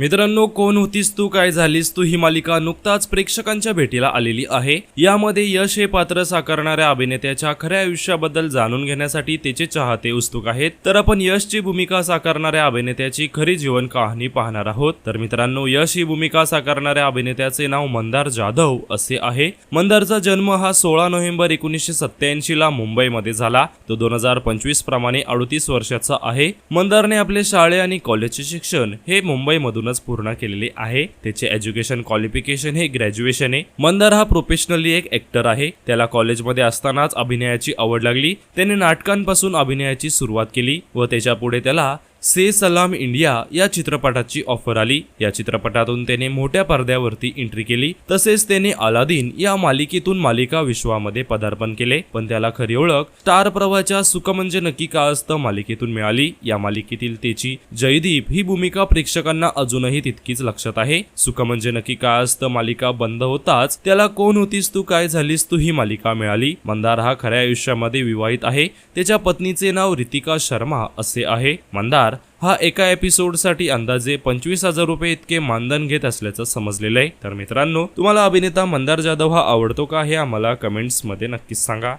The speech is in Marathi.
मित्रांनो कोण होतीस तू काय झालीस तू ही मालिका नुकताच प्रेक्षकांच्या भेटीला आलेली आहे. यामध्ये यश हे पात्र साकारणाऱ्या अभिनेत्याच्या खऱ्या आयुष्याबद्दल जाणून घेण्यासाठी त्याचे चाहते उत्सुक आहेत. तर आपण यशची भूमिका साकारणाऱ्या अभिनेत्याची खरी जीवन कहाणी पाहणार आहोत. तर मित्रांनो यश ही भूमिका साकारणाऱ्या अभिनेत्याचे नाव मंदार जाधव असे आहे. मंदारचा जन्म हा सोळा नोव्हेंबर एकोणीसशे सत्त्याऐंशी ला मुंबईमध्ये झाला. तो दोन हजार पंचवीस प्रमाणे अडतीस वर्षाचा आहे. मंदारने आपले शाळे आणि कॉलेजचे शिक्षण हे मुंबईमधून मुंबईमधूनच पूर्ण केलेले आहे. त्याचे एज्युकेशन क्वालिफिकेशन हे ग्रॅज्युएशन आहे. मंदार हा प्रोफेशनली एक ऍक्टर आहे. त्याला कॉलेजमध्ये असतानाच अभिनयाची आवड लागली. त्याने नाटकांपासून अभिनयाची सुरुवात केली व त्याच्या पुढे त्याला से सलाम इंडिया या चित्रपटाची ऑफर आली. या चित्रपटातून त्याने मोठ्या पडद्यावरती एंट्री केली. तसेच त्याने अलादीन या मालिकेतून मालिका विश्वामध्ये पदार्पण केले. पण त्याला खरी ओळख स्टार प्रवाच्या सुख म्हणजे नक्की का असतं मालिकेतून मिळाली. या मालिकेतील त्याची जयदीप ही भूमिका प्रेक्षकांना अजूनही तितकीच लक्षात आहे. सुख म्हणजे नक्की का असतं मालिका बंद होताच त्याला कोण होतीस तू काय झालीस तू ही मालिका मिळाली. मंदार हा खऱ्या आयुष्यामध्ये विवाहित आहे. त्याच्या पत्नीचे नाव रितिका शर्मा असे आहे. मंदार हा एका एपिसोडसाठी अंदाजे पंचवीस हजार रुपये इतके मानधन घेत असल्याचं समजलेलं आहे. तर मित्रांनो तुम्हाला अभिनेता मंदार जाधव हा आवडतो का हे आम्हाला कमेंट्समध्ये नक्कीच सांगा.